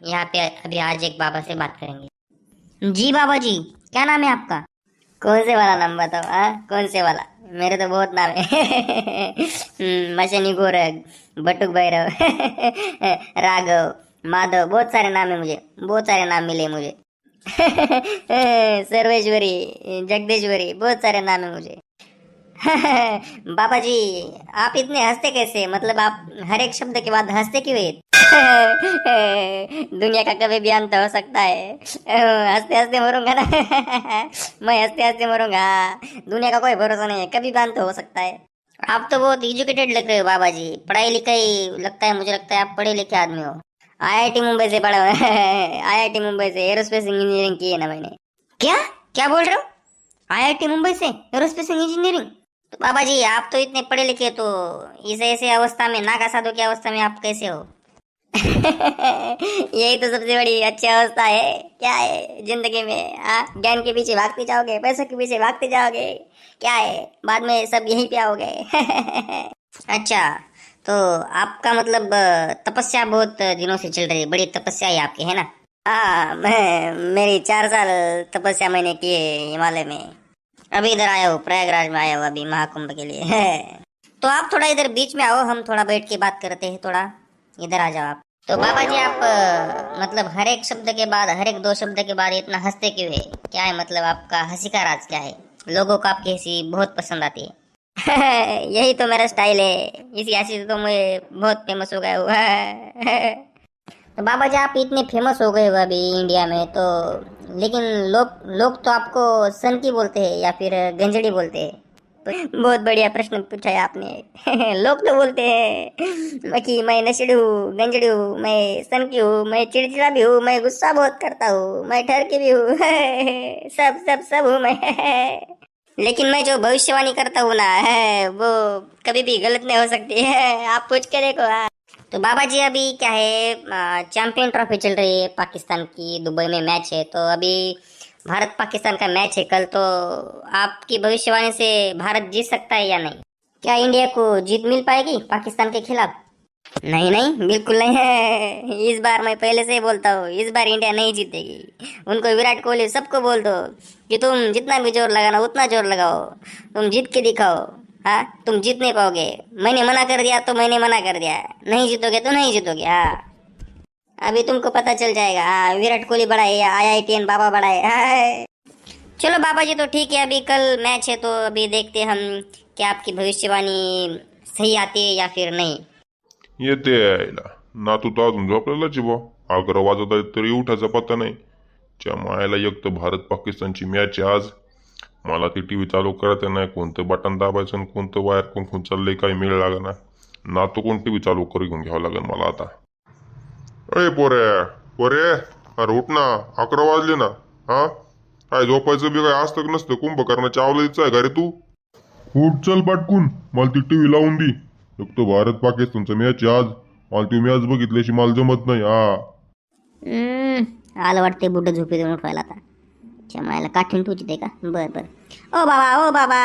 यहाँ पे अभी आज एक बाबा से बात करेंगे। जी बाबा जी क्या नाम है आपका? कौन से वाला नाम बताओ हाँ? कौन से वाला? मेरे तो बहुत नाम है। हम्म, मशनी गोरख बटुक भैरव राघव माधव बहुत सारे नाम है मुझे बहुत सारे नाम मिले मुझे। सर्वेश्वरी जगदेश्वरी बहुत सारे नाम है मुझे। बाबा जी आप इतने हँसते कैसे? मतलब आप हर एक शब्द के बाद हँसते क्यों? दुनिया का कभी भी अंत हो सकता है। हँसते हँसते मरूँगा ना। मैं हँसते हँसते मरूँगा। दुनिया का कोई भरोसा नहीं है, कभी भी अंत हो सकता है। आप तो बहुत एजुकेटेड लग रहे हो बाबा जी पढ़ाई लिखाई लगता है, मुझे लगता है आप पढ़े लिखे आदमी हो। आईआईटी मुंबई से पढ़ा। हुआ आईआईटी मुंबई से एरोस्पेस इंजीनियरिंग की है ना मैंने। क्या? क्या बोल रहे हो? आईआईटी मुंबई से एरोस्पेस इंजीनियरिंग? तो बाबा जी आप तो इतने पढ़े लिखे तो इस ऐसे अवस्था में, नागा साधु की अवस्था में आप कैसे हो? यही तो सबसे बड़ी अच्छी अवस्था है। क्या है? ज़िंदगी में हाँ ज्ञान के पीछे भागते जाओगे, पैसों के पीछे भागते जाओगे। क्या है? बाद में सब यहीं पे आओगे। अच्छा तो आपका मतलब तपस्या बहुत दिनों से चल रही है। बड़ी तपस्या है आपकी, है ना? हाँ मैं, मेरी चार साल तपस्या मैंने की है हिमालय में। अभी इधर आया हूँ, प्रयागराज में आया हूँ अभी महाकुंभ के लिए। तो आप थोड़ा इधर बीच में आओ, हम थोड़ा बैठ के बात करते हैं थोड़ा। इधर आ जाओ आप। तो बाबा जी, आप मतलब हर एक शब्द के बाद, हर एक दो शब्द के बाद इतना हँसते क्यों है? क्या है मतलब आपका हँसी का राज क्या है? लोगों को आपकी हँसी बहुत पसंद आती है। यही तो मेरा स्टाइल है। इसी हँसी से तो मैं बहुत फ़ेमस हो गया हूँ। तो बाबा जी, आप इतने फ़ेमस हो गए हो अभी इंडिया में तो लेकिन लोग लोग तो आपको सनकी बोलते हैं या फिर गंजड़ी बोलते हैं। बहुत बढ़िया प्रश्न पूछा है आपने। लोग तो बोलते हैं कि मैं नशेड़ी हूँ, गंजड़ी हूँ, मैं सन की हूँ, मैं चिड़चिड़ा भी हूँ, मैं गुस्सा बहुत करता हूँ, मैं ठरकी भी हूँ। सब सब सब हूँ मैं। लेकिन मैं जो भविष्यवाणी करता हूँ ना है वो कभी भी गलत नहीं हो सकती। है आप पूछ के देखो। तो बाबा जी अभी क्या है चैंपियन ट्रॉफी चल रही है पाकिस्तान की, दुबई में मैच है तो अभी भारत पाकिस्तान का मैच है कल तो आपकी भविष्यवाणी से भारत जीत सकता है या नहीं? क्या इंडिया को जीत मिल पाएगी पाकिस्तान के खिलाफ? नहीं नहीं, बिल्कुल नहीं। है इस बार मैं पहले से ही बोलता हूँ, इस बार इंडिया नहीं जीतेगी। उनको विराट कोहली सबको बोल दो कि तुम जितना भी ज़ोर लगाना, उतना ज़ोर लगाओ। तुम जीत के दिखाओ। हाँ तुम जीत नहीं पाओगे। मैंने मना कर दिया तो मैंने मना कर दिया। नहीं जीतोगे तो नहीं जीतोगे। हाँ। अभी तुमको पता चल जाएगा। हाँ विराट कोहली बड़ा है या आई आई टी एन बाबा बड़ा है। चलो बाबा जी तो ठीक है, अभी कल मैच है तो अभी देखते हम कि आपकी भविष्यवाणी सही आती है या फिर नहीं। येते यायला नातू तर अजून झोपलेलाच आहे बुवा अकरा वाजत आहेत तरी उठायचा पत्ता नाही। च्या मायाला एक तर भारत पाकिस्तानची मॅच आहे आज। मला ती टी व्ही चालू करता नाही कोणतं बटन दाबायचं आणि कोणतं वायर कोण चाललंय काही ना नातू कोण टी व्ही चालू करून घेऊन घ्यावं लागेल मला आता। अय पोरे पोरे अरे उठ ना अकरा वाजले ना हा? काय झोपायचं बी काय असतं का नसतं? कुंभकर्णाच्या आवलायचं आहे का रे तू? उठ चल पाटकून मला ती टी व्ही लावून दे. एक तर भारत पाकिस्तानचा मॅच आज. मला ती मॅच बघितल्याशी मला जमत नाही हा. हम्म, आलं वाटते बुड्ड झोपेतून उठवायला आता. अच्छा मायला काठीण टोचित आहे का? बरं बरं. ओ बाबा ओ बाबा.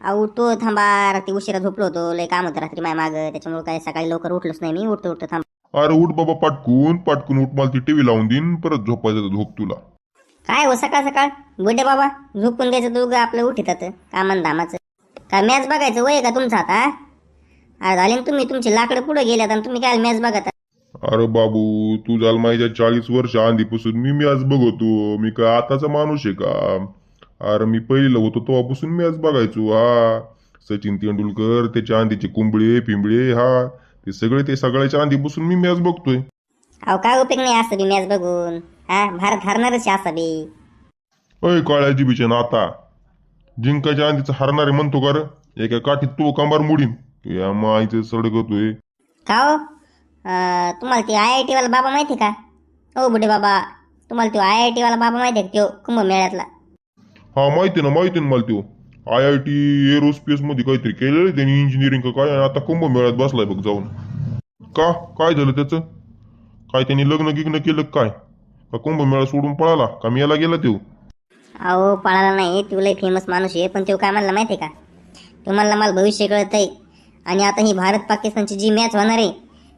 अहो उठतो थांबा. रात्री उशिरा झोपलो होतो. लय काम होतं रात्री माय मागं. त्याच्यामुळे काय सकाळी लवकर उठलोच नाही मी. उठतो उठतो थांब. अरे उठ बाबा पाटकून पाटकून उठ मला ती टीव्ही लावून देईन परत झोपायचं तर झोप तुला. काय हो सकाळ सकाळ? बुड्डे बाबा झोपून द्यायचं दोघं आपलं उठीतात कामन धामाचं काय मॅच बघायचं वय आहे का तुमचा आता? अरे झाले ना तुम्ही तुमची लाकडं पुढे गेल्यात आणि तुम्ही काय मॅच बघत? अरे बाबू तू झाल माझ्या चाळीस वर्ष आधीपासून मी मॅच बघतो मी काय आताचा माणूस आहे का? अरे मी पहिलं होतो तेव्हापासून मॅच बघायचो हा. सचिन तेंडुलकर त्याच्या आंधीचे कुंबळे पिंबळे हा. ते सगळे ते सगळ्याच्या आधीपासून मी मॅच बघतोय. अहो काय उपयोग नाही असं बी मॅच बघून? हा? भारत हरणारच आहे असं बी. अय काळ्याची बिचन आता जिंकायच्या आधीच हरणारे म्हणतो का रे? एका काठीत तो कंबार मुडीन. या माईचं सडकतोय का हो? अं, तुम्हाला ते आय आय टी वाला बाबा माहिती का? हो बुढे बाबा. तुम्हाला तो आय आय टी वाला बाबा माहिती आहे का तो कुंभमेळ्यातला हा माहिती ना माहिती ना मला त्यो. आय आय टी एरोस्पेस मध्ये काहीतरी केलेलं त्यांनी इंजिनिअरिंग का काय आणि आता कुंभमेळ्यात बसलाय बघ जाऊन. का? काय झालं त्याचं? काय त्यांनी लग्न गिग्न केलं काय? का कुंभमेळा सोडून पळाला? का मी याला गेला तो अहो पळाला नाही. तू लय फेमस माणूस आहे. पण तो काय म्हणला माहिती आहे का? तो म्हणला मला भविष्य कळत आहे आणि आता ही भारत पाकिस्तानची जी मॅच होणार आहे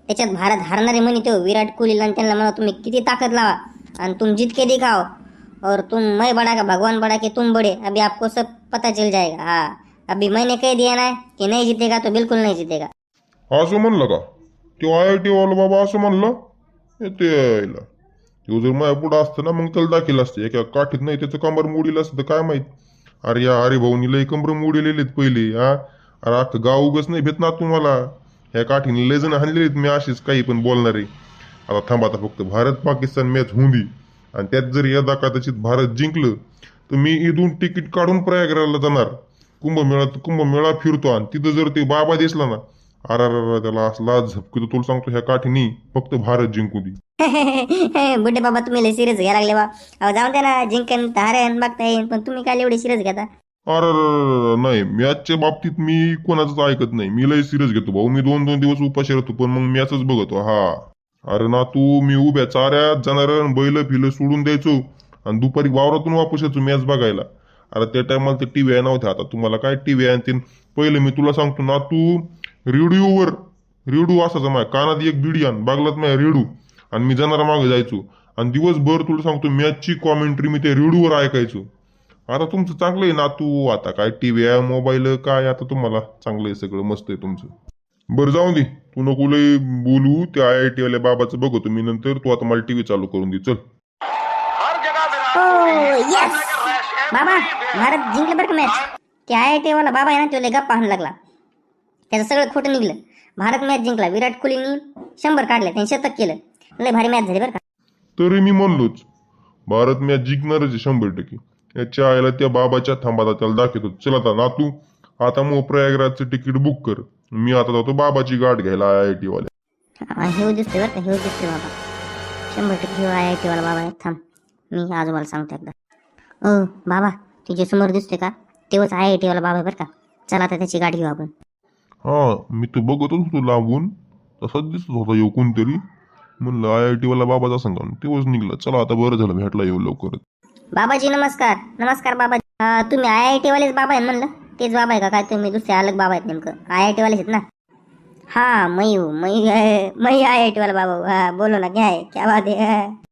त्याच्यात भारत हारणारे म्हणे तो विराट कोहलीला आणि त्यांना म्हणा तुम्ही किती ताकद लावा. आणि तुम जितके देखाव. दिखाओ और तुम मैं बड़ा का भगवान बड़ा के तुम बड़े. अभी आपको सब पता चल जाएगा हाँ। अभी मैंने कह दिया ना कि नहीं जीतेगा तो बिल्कुल नहीं जीतेगा। असं म्हणलं का तो आय आय टी वाला बाबा असं म्हणलं हे ते यायला तो जर माझ्या पुढं असतं ना मग त्याला दाखील असते एका काठीत नाही त्याचं कंबर मोडील असतं तर काय माहीत। अरे या अरे भाऊनी लय कंबर मोडलेले पहिले हा। अरे अख्खं गाव उगच नाही भेट ना तुम्हाला। ह्या काठीने लय जण हाणलेलीत मी अशीच काही पण बोलणारे। आता थांबा आता फक्त भारत पाकिस्तान मॅच होऊन दे। आणि त्यात जर यदा कदाचित भारत जिंकलं तर मी इथून तिकीट काढून प्रयागराला जाणार. कुंभमेळा कुंभमेळा फिरतो आणि तिथं जर ते बाबा दिसला ना अरे त्याला असला झपकी तुला सांगतो ह्या काठीनी फक्त भारत जिंकू दे. बुड्ढे बाबा तुम्ही लय सिरियस घ्यायला लागले बा. अहो जाऊन द्या ना जिंकन हारेन बघता येईन पण तुम्ही काय एवढे सिरियस घेता? अरे, नाही मॅचच्या बाबतीत मी कोणाचंच ऐकत नाही. मी लय सिरियस घेतो भाऊ. मी दोन दोन दिवस उपाशी राहतो पण मग मॅचच बघतो. हा. अरे ना तू मी उभ्या चाऱ्यात जाणार बैल फिलं सोडून द्यायचो. आणि दुपारी वावरातून वापस यायचो मॅच बघायला. अरे त्या टायमाला ते टीव्ही नव्हत्या आता. तुम्हाला काय टीव्ही आहे? ते पहिले मी तुला सांगतो ना तू रेडिओवर रेडू असायचा माय कानात एक बिडी आण बागलात माय रेडू आणि मी जाणारा मागे जायचो. आणि दिवसभर तुला सांगतो मॅचची कॉमेंट्री मी ते रेडिओवर ऐकायचो. आता तुमचं चांगलं आहे ना तू आता काय टीव्ही आहे मोबाईल काय आता तुम्हाला चांगलं आहे सगळं मस्त आहे तुमचं. बरं जाऊ दे. तू नको लय बोलू. त्या आय आय टी वाल्या बाबाचं बघतो मी नंतर. तू आता मला टीव्ही चालू करून दे. चल. ओ यस बाबा भारत जिंकलं बरं का मॅच ते आय आय टी वाला बाबा आहे ना तो लय गप्पा हाणू लागला. त्याचं सगळं खोटं निघलं. भारत मॅच जिंकला. विराट कोहलीनी शंभर काढले त्यांनी शतक केलं. लय भारी मॅच झाली बरं का? तरी मी म्हणलोच भारत मॅच जिंकणारच आहे शंभर टक्के. याच्या आईला त्या बाबाच्या थांबाता त्याला दाखवतो. चल आता नातू आता मग प्रयागराजचं तिकीट बुक कर. मी आता जातो बाबाची गाठ घ्यायला आय आय टी वाल्या. हा, हेव दिसतोय बरं का? हेव दिसतोय बाबा. शंभर टक्के आय आय टी वाला बाबा आहे. थांब. मी आजोबाला सांगतो एकदा. ओ बाबा तुझ्या समोर दिसतोय का? तेव्हाच आय आय टी वाला बाबा आहे बरं का. चला आता त्याची गाडी घेऊ आपण. हा मी तर बघतच होतो लांबून. तसाच दिसत होता येऊ कोणतरी. म्हणलं आय आय टी वाला बाबाचा सांगा तेव्हाच निघला. चला आता बरं झालं भेटला येऊ लवकरच बाबाजी नमस्कार. नमस्कार बाबा हा, तुम्ही आय आय टी वालेच बाबा आहेत म्हणलं? तेच बाबा आहे का? काय तुम्ही दुसरे अलग बाबा आहेत नेमकं? आय आय टी वालेच आहेत ना? हा हूँ मई मई आय आय टी वाला बाबा. हूँ. हा बोलो ना क्या है क्या बात है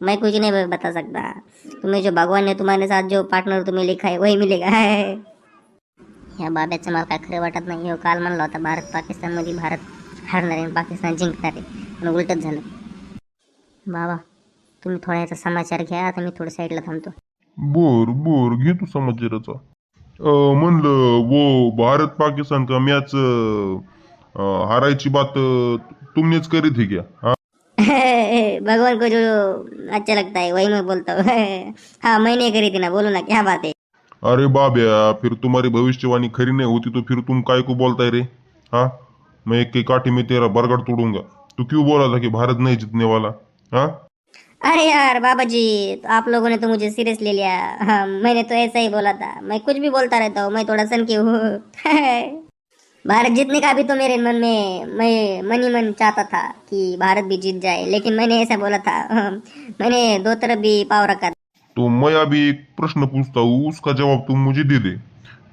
मैं कुछ नहीं बता सकता। तुम्हें जो भगवान ने तुम्हारे साथ जो पार्टनर तुम्हें लिखा है वही मिलेगा। या बाब्याचं मला काय खरं वाटत नाही हो। काल म्हणलं होता भारत पाकिस्तानमध्ये भारत हारणार आहे पाकिस्तान जिंकणार आहे पण उलटच झालं बाबा तुम्ही थोडा याचा समाचार घ्या आता मी थोडं साईडला थांबतो बर बर घे तू समाचाराचा। म्हणलं वो भारत पाकिस्तानचा मॅच अं, हारायची बात तुम्हीच तुमनेच करी थी भगवान को जो अच्छा लगता है वही मैं बोलता हूँ। हाँ मैंने करी थी ना बोलो ना क्या बात है? अरे बाब्या फिर तुम्हारी भविष्यवाणी खरी नहीं होती तो फिर तुम काय को बोलता है रे? हाँ? मैं एक के काठी में तेरा बरगड़ तोड़ूँगा। तू क्यों बोला था कि भारत नहीं जीतने वाला? हाँ? अरे यार बाबा जी तो आप लोगों ने तो मुझे सीरियस ले लिया। हाँ मैंने तो ऐसा ही बोला था। मैं कुछ भी बोलता रहता हूँ मैं थोड़ा सन की हूँ। भारत जीतने का भी तो मेरे मन में मैं मन ही मन चाहता था कि भारत भी जीत जाए लेकिन मैंने ऐसा बोला था हाँ, मैंने दो तरफ़ भी पाव रखा तो मैं अभी एक प्रश्न पूछता हूँ उसका जवाब तुम मुझे दे दे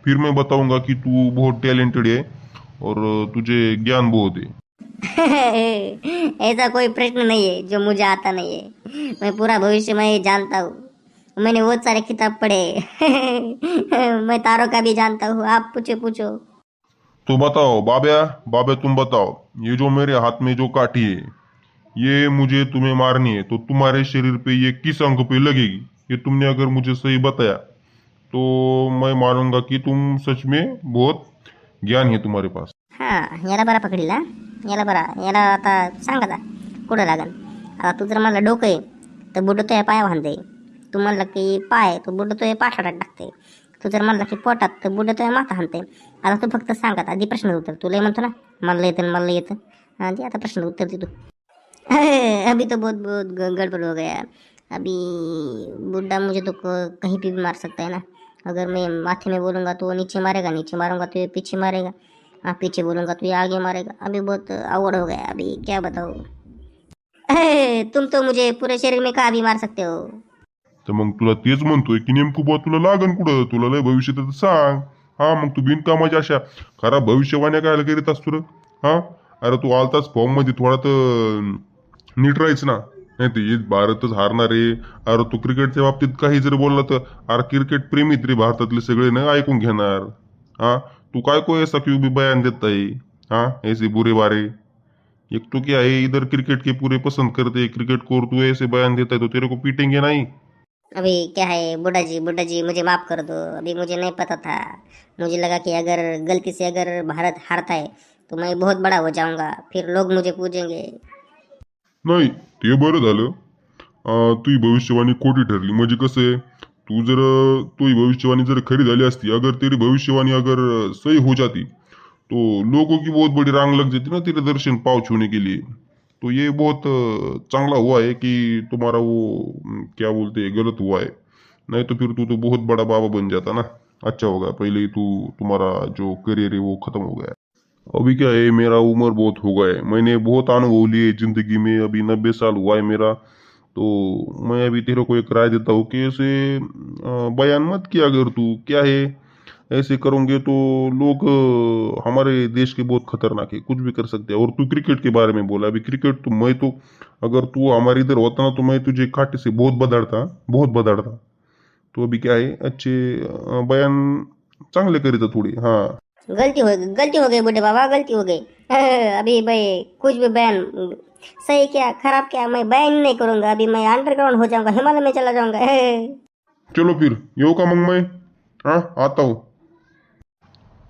फिर मैं बताऊँगा कि तू बहुत टैलेंटेड है और तुझे ज्ञान बहुत है। ऐसा कोई प्रश्न नहीं है जो मुझे आता नहीं है। मैं पूरा भविष्य में जानता हूँ। मैंने बहुत सारे किताब पढ़े। मैं तारों का भी जानता हूँ। आप पूछो पूछो। तो बताओ बाब्या बाब्या तुम बताओ, ये जो मेरे हाथ में जो काठी है, ये मुझे तुम्हें मारनी है तो तुम्हारे शरीर पे ये किस अंग पे लगेगी? ये तुमने अगर मुझे सही बताया तो मैं मानूँगा कि तुम सच में बहुत ज्ञान है तुम्हारे पास। हाँ याला बरा पकडीला याला बरा याला आता सांग आता कुठं लागन? आता तू जर म्हणलं डोकं आहे, तर बुडं तो या पाया बांधते तू म्हणलं की बुडं तो या पाठाडात टाकते. तू जर म्हणलं तर बुडं तो या माथा हाणते आता तू फक्त सांग आधी प्रश्न उत्तर तुला म्हणतो ना मला येतं मला येतं. दे आता प्रश्न उत्तर दे तू. अभी तो बहुत बहुत गड़बड़ हो गया. अभी बुढ़ा मुझे तो कहीं पे भी मार सकता है ना. अगर मैं माथे में बोलूँगा तो वो नीचे मारेगा, नीचे मारूँगा तो ये पीछे मारेगा. हाँ पीछे बोलूँगा तो ये आगे मारेगा. अभी बहुत आवड़ हो गया, अभी क्या बताओ तुम तो मुझे पूरे शरीर में कहा भी मार सकते हो? तर मग तुला तेच म्हणतोय की नेमकं बुवा तुला लागन कुठं? तुला लय भविष्य तर सांग. हा मग तू बिनकामाच्या अशा खरा भविष्यवाण्या काय करीत असतो रे. हा? अरे तू आलताच फॉर्ममध्ये थोडा तर नीट राहायच ना. नाही ते भारतच हारणार आहे. अरे तू क्रिकेटच्या बाबतीत काही जर बोलला तर अरे क्रिकेट प्रेमी तरी भारतातले सगळे ना ऐकून घेणार. हा? तू काय को ऐसा क्यों भी बयान देता है हाँ? ऐसे बुरे बारे एक तो क्या है इधर क्रिकेट के पूरे पसंद करते क्रिकेट को तू ऐसे बयान देता है तो तेरे को पीटेंगे नहीं. अभी क्या है बुढ़ा जी बुढ़ा जी मुझे माफ़ कर दो। अभी मुझे नहीं पता था। मुझे लगा कि अगर गलती से अगर भारत हारता है तो मैं बहुत बड़ा हो जाऊँगा। फिर लोग मुझे पूछेंगे नाही, ते बरं झालं। तुझी भविष्यवाणी खोटी ठरली. म्हणजे कसं आहे, तू जर तुझी भविष्यवाणी जर खरी झाली असती, अगर तेरी भविष्यवाणी अगर सही हो जाती तो लोगों की बहुत बड़ी रांग लग जाती ना तेरे दर्शन पाव छूने के लिए. तो ये बहुत चांगला हुआ है कि तुम्हारा वो क्या बोलते हैं, गलत हुआ है। नहीं तो फिर तू तो बहुत बड़ा बाबा बन जाता ना। अच्छा होगा, पहले ही तू, तुम्हारा जो करियर है वो खत्म हो गया। अभी क्या है, मेरा उम्र बहुत हो गया है। मैंने बहुत अनुभव लिए ज़िंदगी में, अभी नब्बे साल हुआ है मेरा। तो मैं अभी तेरे को एक राय देता हूँ कि ऐसे बयान मत किया अगर तू। क्या है? ऐसे करोगे तो लोग हमारे देश के बहुत खतरनाक है कुछ भी कर सकते हैं। और तू क्रिकेट के बारे में बोला अभी क्रिकेट तो मैं तो अगर तू हमारे इधर होता ना तो मैं तुझे काटे से बहुत बदाड़ता बहुत बदाड़ता तो अभी क्या है अच्छे बयान चांगले करीता थोडी हाँ। गलती हो गई गलती हो गई बुढ़े बाबा गलती हो गई। अभी भाई कुछ भी बयान सही क्या खराब क्या मैं बयान नहीं करूँगा। अभी मैं अंडरग्राउंड हो जाऊँगा हिमालय में चला जाऊँगा। चलो फिर यो का मंग मैं हा आता हो।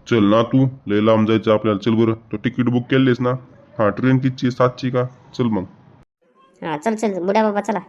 चल ना तू लय लांब जायचं आपल्याला. चल बरं तो तिकीट बुक केलीस ना? हा ट्रेन कितीची आहे? सातची का? चल मग. हा चल चल. बुड्या बाबा चला.